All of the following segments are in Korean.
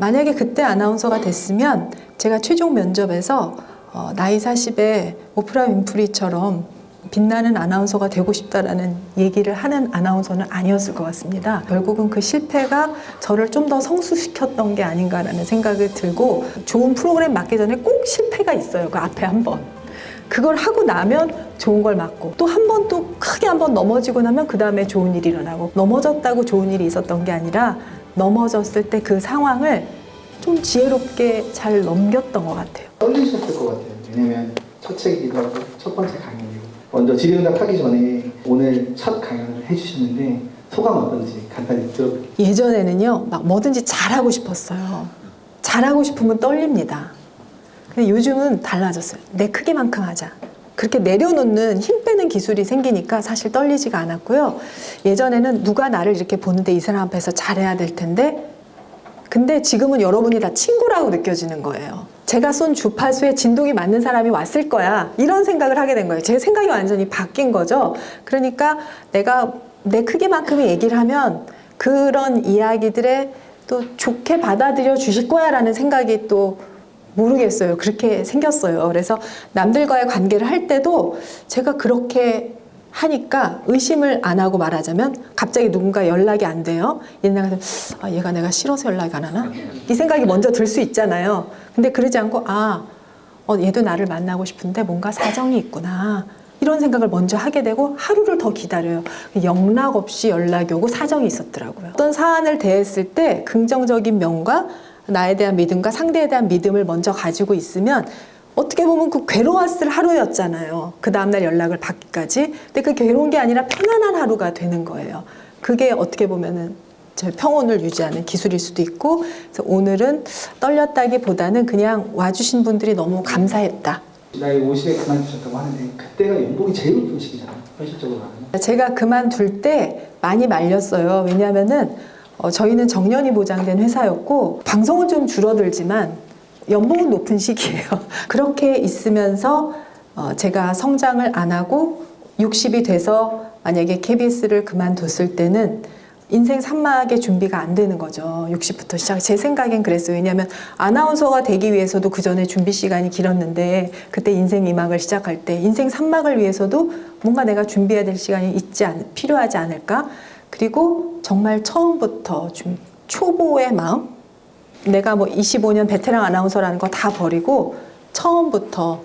만약에 그때 아나운서가 됐으면 제가 최종 면접에서 어, 나이 40에 오프라 윈프리처럼 빛나는 아나운서가 되고 싶다라는 얘기를 하는 아나운서는 아니었을 것 같습니다. 결국은 그 실패가 저를 좀 더 성숙시켰던 게 아닌가라는 생각이 들고 좋은 프로그램 맡기 전에 꼭 실패가 있어요. 그 앞에 한 번. 그걸 하고 나면 좋은 걸 맞고 또 한 번 또 크게 한 번 넘어지고 나면 그 다음에 좋은 일이 일어나고 넘어졌다고 좋은 일이 있었던 게 아니라 넘어졌을 때 그 상황을 좀 지혜롭게 잘 넘겼던 것 같아요. 떨리셨을 것 같아요. 왜냐면 첫 책이기도 하고 첫 번째 강연이고 먼저 질의응답 하기 전에 오늘 첫 강연을 해주셨는데 소감 어떤지 간단히 들어볼게요. 예전에는요, 막 뭐든지 잘하고 싶었어요. 잘하고 싶으면 떨립니다. 근데 요즘은 달라졌어요. 내 크기만큼 하자. 그렇게 내려놓는 힘 빼는 기술이 생기니까 사실 떨리지가 않았고요. 예전에는 누가 나를 이렇게 보는데 이 사람 앞에서 잘해야 될 텐데, 근데 지금은 여러분이 다 친구라고 느껴지는 거예요. 제가 쏜 주파수에 진동이 맞는 사람이 왔을 거야. 이런 생각을 하게 된 거예요. 제 생각이 완전히 바뀐 거죠. 그러니까 내가 내 크기만큼의 얘기를 하면 그런 이야기들에 또 좋게 받아들여 주실 거야 라는 생각이 또 모르겠어요. 그렇게 생겼어요. 그래서 남들과의 관계를 할 때도 제가 그렇게 하니까 의심을 안 하고 말하자면 갑자기 누군가 연락이 안 돼요. 옛날 같으면 아, 얘가 내가 싫어서 연락이 안 하나? 이 생각이 먼저 들 수 있잖아요. 근데 그러지 않고 아, 어, 얘도 나를 만나고 싶은데 뭔가 사정이 있구나. 이런 생각을 먼저 하게 되고 하루를 더 기다려요. 영락 없이 연락이 오고 사정이 있었더라고요. 어떤 사안을 대했을 때 긍정적인 면과 나에 대한 믿음과 상대에 대한 믿음을 먼저 가지고 있으면 어떻게 보면 그 괴로웠을 하루였잖아요. 그 다음날 연락을 받기까지. 근데 그 괴로운 게 아니라 편안한 하루가 되는 거예요. 그게 어떻게 보면은 저 평온을 유지하는 기술일 수도 있고, 그래서 오늘은 떨렸다기보다는 그냥 와주신 분들이 너무 감사했다. 나이 50에 그만두셨다고 하는데 그때가 연봉이 제일 높은 시기잖아요. 현실적으로 하면. 제가 그만둘 때 많이 말렸어요. 왜냐하면은 어, 저희는 정년이 보장된 회사였고 방송은 좀 줄어들지만 연봉은 높은 시기예요. 그렇게 있으면서 어, 제가 성장을 안 하고 60이 돼서 만약에 KBS를 그만뒀을 때는 인생 산막의 준비가 안 되는 거죠. 60부터 시작. 제 생각엔 그랬어요. 왜냐하면 아나운서가 되기 위해서도 그 전에 준비 시간이 길었는데 그때 인생 2막을 시작할 때 인생 3막을 위해서도 뭔가 내가 준비해야 될 시간이 있지 않, 필요하지 않을까? 그리고 정말 처음부터 좀 초보의 마음? 내가 뭐 25년 베테랑 아나운서라는 거 다 버리고 처음부터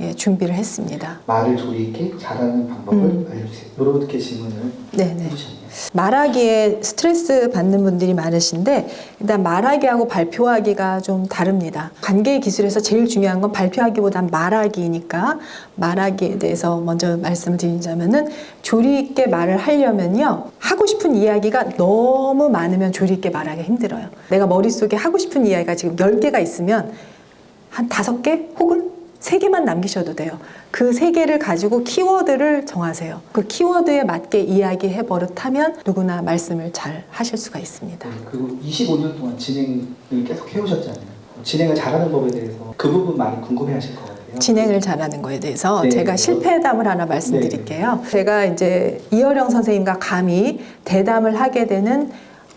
예, 준비를 했습니다. 말을 조리 있게 잘하는 방법을 음. 알려주세요. 이렇게 질문을 네네. 해주셨네요. 말하기에 스트레스 받는 분들이 많으신데 일단 말하기하고 발표하기가 좀 다릅니다. 관계 기술에서 제일 중요한 건 발표하기보단 말하기니까 말하기에 대해서 먼저 말씀을 드리자면은 조리 있게 말을 하려면요 하고 싶은 이야기가 너무 많으면 조리 있게 말하기 힘들어요. 내가 머릿속에 하고 싶은 이야기가 지금 10개가 있으면 한 다섯 개 혹은 세 개만 남기셔도 돼요. 그 세 개를 가지고 키워드를 정하세요. 그 키워드에 맞게 이야기해 버릇하면 누구나 말씀을 잘 하실 수가 있습니다. 네, 그리고 25년 동안 진행을 계속 해오셨잖아요. 진행을 잘하는 법에 대해서 그 부분 많이 궁금해하실 것 같아요. 진행을 잘하는 거에 대해서 네. 제가 실패담을 하나 말씀드릴게요. 제가 이제 이어령 선생님과 감히 대담을 하게 되는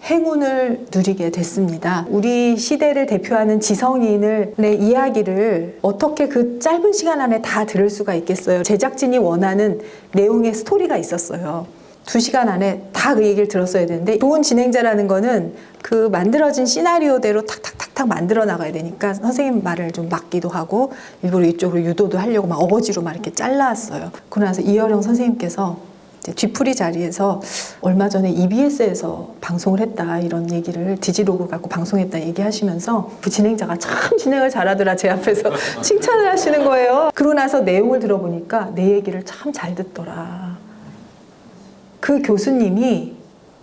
행운을 누리게 됐습니다. 우리 시대를 대표하는 지성인을 내 이야기를 어떻게 그 짧은 시간 안에 다 들을 수가 있겠어요. 제작진이 원하는 내용의 스토리가 있었어요. 두 시간 안에 다 그 얘기를 들었어야 되는데 좋은 진행자라는 거는 그 만들어진 시나리오대로 탁탁탁탁 만들어 나가야 되니까 선생님 말을 좀 막기도 하고 일부러 이쪽으로 유도도 하려고 막 어거지로 막 이렇게 잘라왔어요. 그러고 나서 이어령 선생님께서 뒤풀이 자리에서 얼마 전에 EBS에서 방송을 했다 이런 얘기를 디지로그 갖고 방송했다 얘기하시면서 그 진행자가 참 진행을 잘하더라 제 앞에서 칭찬을 하시는 거예요. 그러고 나서 내용을 들어보니까 내 얘기를 참 잘 듣더라. 그 교수님이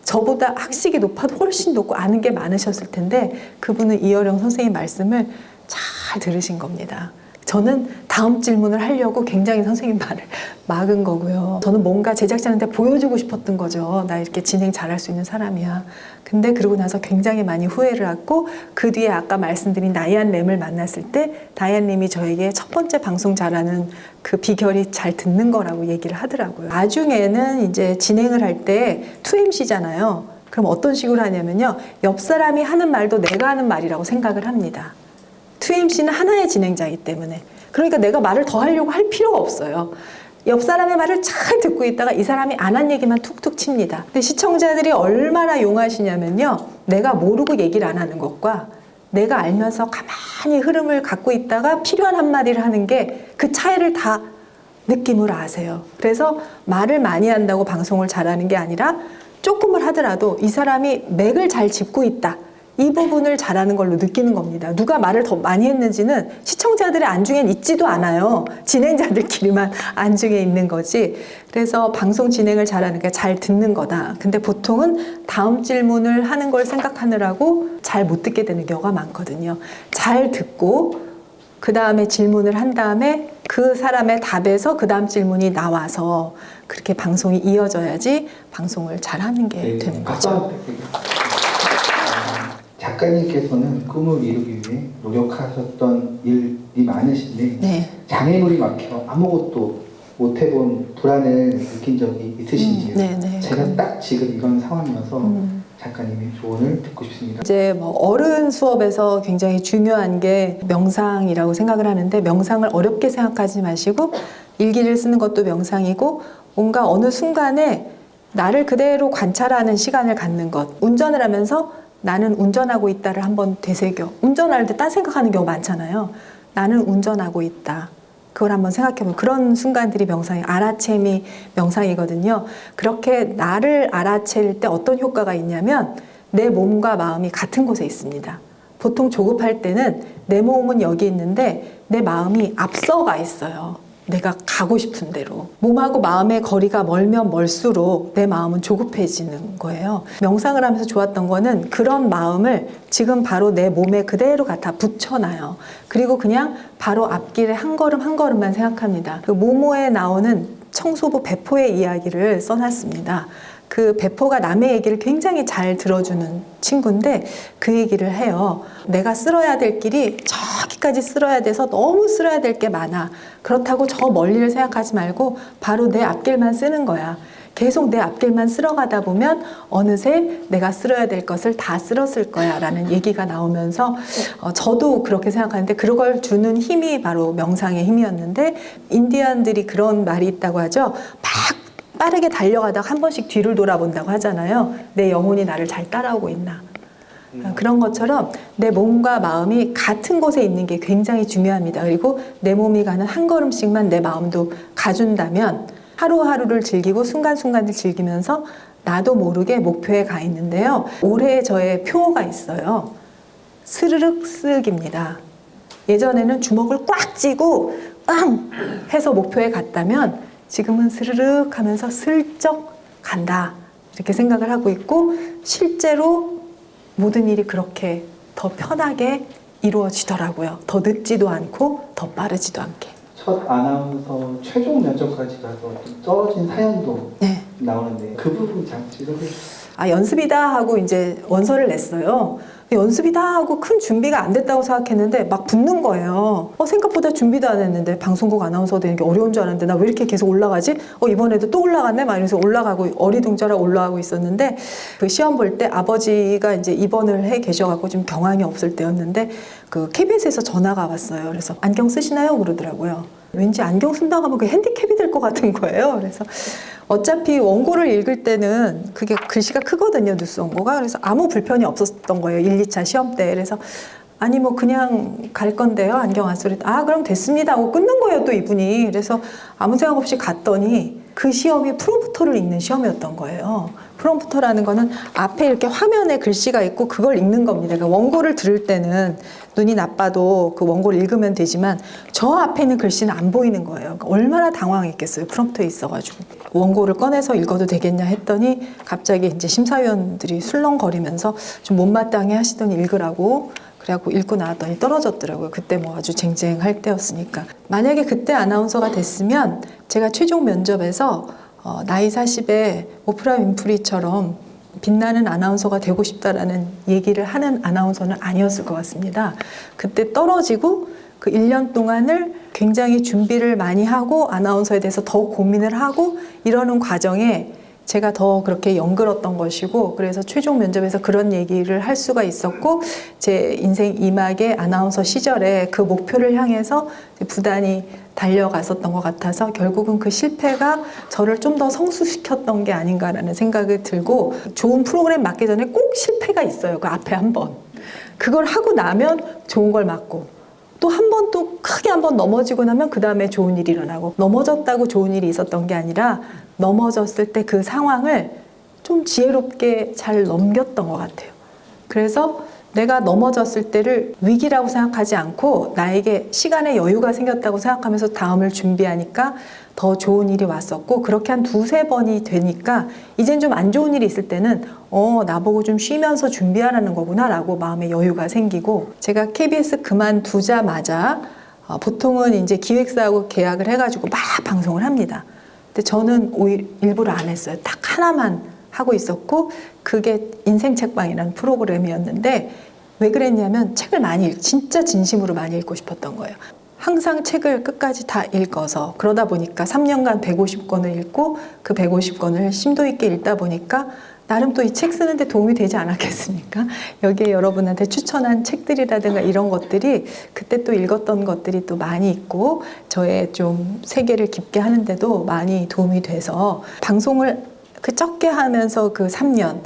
저보다 학식이 높아도 훨씬 높고 아는 게 많으셨을 텐데 그분은 이어령 선생님 말씀을 잘 들으신 겁니다. 저는 다음 질문을 하려고 굉장히 선생님 말을 막은 거고요. 저는 뭔가 제작자한테 보여주고 싶었던 거죠. 나 이렇게 진행 잘할 수 있는 사람이야. 근데 그러고 나서 굉장히 많이 후회를 했고 그 뒤에 아까 말씀드린 다이안 램을 만났을 때 다이안 램이 저에게 첫 번째 방송 잘하는 그 비결이 잘 듣는 거라고 얘기를 하더라고요. 나중에는 이제 진행을 할 때 2MC잖아요. 그럼 어떤 식으로 하냐면요. 옆 사람이 하는 말도 내가 하는 말이라고 생각을 합니다. 2MC는 하나의 진행자이기 때문에. 그러니까 내가 말을 더 하려고 할 필요가 없어요. 옆 사람의 말을 잘 듣고 있다가 이 사람이 안 한 얘기만 툭툭 칩니다. 근데 시청자들이 얼마나 용하시냐면요. 내가 모르고 얘기를 안 하는 것과 내가 알면서 가만히 흐름을 갖고 있다가 필요한 한마디를 하는 게 그 차이를 다 느낌으로 아세요. 그래서 말을 많이 한다고 방송을 잘하는 게 아니라 조금을 하더라도 이 사람이 맥을 잘 짚고 있다. 이 부분을 잘하는 걸로 느끼는 겁니다. 누가 말을 더 많이 했는지는 시청자들의 안중엔 있지도 않아요. 진행자들끼리만 안중에 있는 거지. 그래서 방송 진행을 잘하는 게 잘 듣는 거다. 근데 보통은 다음 질문을 하는 걸 생각하느라고 잘 못 듣게 되는 경우가 많거든요. 잘 듣고 그 다음에 질문을 한 다음에 그 사람의 답에서 그 다음 질문이 나와서 그렇게 방송이 이어져야지 방송을 잘 하는 게 네, 되는 거죠. 작가님께서는 꿈을 이루기 위해 노력하셨던 일이 많으신데 네. 장애물이 막혀 아무것도 못 해본 불안을 느낀 적이 있으신지요? 음, 네, 네. 제가 딱 지금 이런 상황이어서 음. 작가님의 조언을 듣고 싶습니다. 이제 뭐 어른 수업에서 굉장히 중요한 게 명상이라고 생각을 하는데 명상을 어렵게 생각하지 마시고 일기를 쓰는 것도 명상이고 뭔가 어느 순간에 나를 그대로 관찰하는 시간을 갖는 것. 운전을 하면서 나는 운전하고 있다를 한번 되새겨. 운전할 때 딴 생각하는 경우 많잖아요. 나는 운전하고 있다. 그걸 한번 생각해보면 그런 순간들이 명상이 알아챔이 명상이거든요. 그렇게 나를 알아챌 때 어떤 효과가 있냐면 내 몸과 마음이 같은 곳에 있습니다. 보통 조급할 때는 내 몸은 여기 있는데 내 마음이 앞서가 있어요. 내가 가고 싶은 대로. 몸하고 마음의 거리가 멀면 멀수록 내 마음은 조급해지는 거예요. 명상을 하면서 좋았던 거는 그런 마음을 지금 바로 내 몸에 그대로 갖다 붙여놔요. 그리고 그냥 바로 앞길에 한 걸음 한 걸음만 생각합니다. 그 모모에 나오는 청소부 배포의 이야기를 써놨습니다. 그 배포가 남의 얘기를 굉장히 잘 들어주는 친구인데 그 얘기를 해요. 내가 쓸어야 될 길이 저기까지 쓸어야 돼서 너무 쓸어야 될 게 많아. 그렇다고 저 멀리를 생각하지 말고 바로 내 앞길만 쓰는 거야. 계속 내 앞길만 쓸어가다 보면 어느새 내가 쓸어야 될 것을 다 쓸었을 거야 라는 얘기가 나오면서 어, 저도 그렇게 생각하는데 그걸 주는 힘이 바로 명상의 힘이었는데 인디언들이 그런 말이 있다고 하죠. 막 빠르게 달려가다가 한 번씩 뒤를 돌아본다고 하잖아요. 내 영혼이 나를 잘 따라오고 있나. 어, 그런 것처럼 내 몸과 마음이 같은 곳에 있는 게 굉장히 중요합니다. 그리고 내 몸이 가는 한 걸음씩만 내 마음도 가준다면 하루하루를 즐기고 순간순간을 즐기면서 나도 모르게 목표에 가 있는데요. 올해 저의 표가 있어요. 스르륵 쓱입니다. 예전에는 주먹을 꽉 쥐고 빵 해서 목표에 갔다면 지금은 스르륵 하면서 슬쩍 간다. 이렇게 생각을 하고 있고 실제로 모든 일이 그렇게 더 편하게 이루어지더라고요. 더 늦지도 않고 더 빠르지도 않게. 첫 아나운서 최종 면접까지 가서 좀 떨어진 사연도 네. 나오는데 그 부분 잘 짚어주세요. 아 연습이다 하고 이제 원서를 냈어요. 연습이다 하고 큰 준비가 안 됐다고 생각했는데 막 붙는 거예요. 어 생각보다 준비도 안 했는데 방송국 아나운서 되는 게 어려운 줄 알았는데 나 왜 이렇게 계속 올라가지? 어 이번에도 또 올라갔네. 막 이러면서 올라가고 어리둥절하고 올라가고 있었는데 그 시험 볼 때 아버지가 이제 입원을 해 계셔갖고 좀 경황이 없을 때였는데 그 KBS에서 전화가 왔어요. 그래서 안경 쓰시나요? 그러더라고요. 왠지 안경 쓴다고 하면 그 핸디캡이 될 것 같은 거예요. 그래서 어차피 원고를 읽을 때는 그게 글씨가 크거든요. 뉴스 원고가. 그래서 아무 불편이 없었던 거예요. 1, 2차 시험 때. 그래서 아니 뭐 그냥 갈 건데요. 안경 안 쓰리. 아 그럼 됐습니다 하고 끊는 거예요. 또 이분이. 그래서 아무 생각 없이 갔더니 그 시험이 프롬프터를 읽는 시험이었던 거예요. 프롬프터라는 거는 앞에 이렇게 화면에 글씨가 있고 그걸 읽는 겁니다. 그러니까 원고를 들을 때는 눈이 나빠도 그 원고를 읽으면 되지만 저 앞에 있는 글씨는 안 보이는 거예요. 그러니까 얼마나 당황했겠어요. 프롬프터에 있어가지고. 원고를 꺼내서 읽어도 되겠냐 했더니 갑자기 이제 심사위원들이 술렁거리면서 좀 못마땅해 하시더니 읽으라고 그래갖고 읽고 나왔더니 떨어졌더라고요. 그때 뭐 아주 쟁쟁할 때였으니까. 만약에 그때 아나운서가 됐으면 제가 최종 면접에서 어, 나이 40에 오프라 윈프리처럼 빛나는 아나운서가 되고 싶다라는 얘기를 하는 아나운서는 아니었을 것 같습니다. 그때 떨어지고 그 1년 동안을 굉장히 준비를 많이 하고 아나운서에 대해서 더 고민을 하고 이러는 과정에 제가 더 그렇게 연글었던 것이고 그래서 최종 면접에서 그런 얘기를 할 수가 있었고 제 인생 이막의 아나운서 시절에 그 목표를 향해서 부단히 달려갔었던 것 같아서 결국은 그 실패가 저를 좀 더 성숙시켰던 게 아닌가라는 생각이 들고 좋은 프로그램 맡기 전에 꼭 실패가 있어요. 그 앞에 한 번. 그걸 하고 나면 좋은 걸 맡고 또한번또 크게 한 번 넘어지고 나면 그 다음에 좋은 일이 일어나고 넘어졌다고 좋은 일이 있었던 게 아니라 넘어졌을 때 그 상황을 좀 지혜롭게 잘 넘겼던 것 같아요. 그래서 내가 넘어졌을 때를 위기라고 생각하지 않고 나에게 시간의 여유가 생겼다고 생각하면서 다음을 준비하니까 더 좋은 일이 왔었고 그렇게 한 두세 번이 되니까 이젠 좀 안 좋은 일이 있을 때는 어 나보고 좀 쉬면서 준비하라는 거구나 라고 마음의 여유가 생기고 제가 KBS 그만두자마자 어, 보통은 이제 기획사하고 계약을 해가지고 막 방송을 합니다. 근데 저는 일부러 안 했어요. 딱 하나만 하고 있었고 그게 인생 책방이라는 프로그램이었는데 왜 그랬냐면 책을 많이 읽, 진짜 진심으로 많이 읽고 싶었던 거예요. 항상 책을 끝까지 다 읽어서 그러다 보니까 3년간 150권을 읽고 그 150권을 심도 있게 읽다 보니까 나름 또 이 책 쓰는데 도움이 되지 않았겠습니까? 여기에 여러분한테 추천한 책들이라든가 이런 것들이 그때 또 읽었던 것들이 또 많이 있고 저의 좀 세계를 깊게 하는데도 많이 도움이 돼서 방송을 그 적게 하면서 그 3년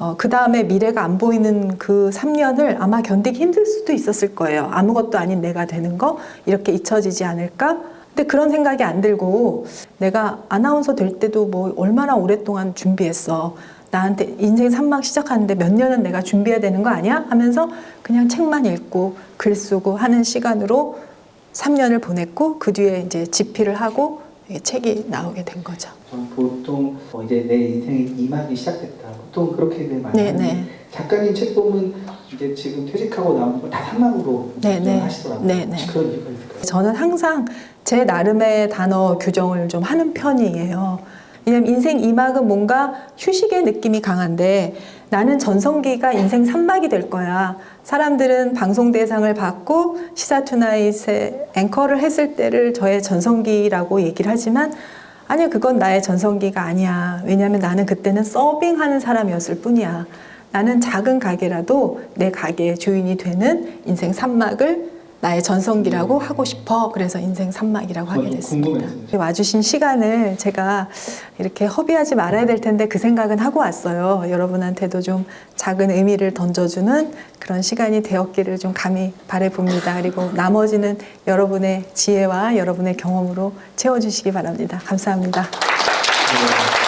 어, 그 다음에 미래가 안 보이는 그 3년을 아마 견디기 힘들 수도 있었을 거예요. 아무것도 아닌 내가 되는 거 이렇게 잊혀지지 않을까? 근데 그런 생각이 안 들고 내가 아나운서 될 때도 뭐 얼마나 오랫동안 준비했어. 나한테 인생 3막 시작하는데 몇 년은 내가 준비해야 되는 거 아니야? 하면서 그냥 책만 읽고 글 쓰고 하는 시간으로 3년을 보냈고 그 뒤에 이제 집필을 하고 책이 나오게 된 거죠. 보통 어, 이제 내 인생의 이막이 시작됐다. 보통 그렇게들 많이 네, 네. 작가님 책 보면 이제 지금 퇴직하고 나온 거다 산막으로 네, 네. 하시더라고요. 네, 네. 그런 이유가 있을까요? 저는 항상 제 나름의 단어 규정을 좀 하는 편이에요. 왜냐면 인생 2막은 뭔가 휴식의 느낌이 강한데 나는 전성기가 인생 3막이 될 거야. 사람들은 방송 대상을 받고 시사투나잇에 앵커를 했을 때를 저의 전성기라고 얘기를 하지만 아니야, 그건 나의 전성기가 아니야. 왜냐하면 나는 그때는 서빙하는 사람이었을 뿐이야. 나는 작은 가게라도 내 가게의 주인이 되는 인생 3막을 나의 전성기라고 하고 싶어. 그래서 인생 3막이라고 하게 어, 됐습니다. 와주신 시간을 제가 이렇게 허비하지 말아야 될 텐데 그 생각은 하고 왔어요. 여러분한테도 좀 작은 의미를 던져주는 그런 시간이 되었기를 좀 감히 바래봅니다. 그리고 나머지는 여러분의 지혜와 여러분의 경험으로 채워주시기 바랍니다. 감사합니다. 네.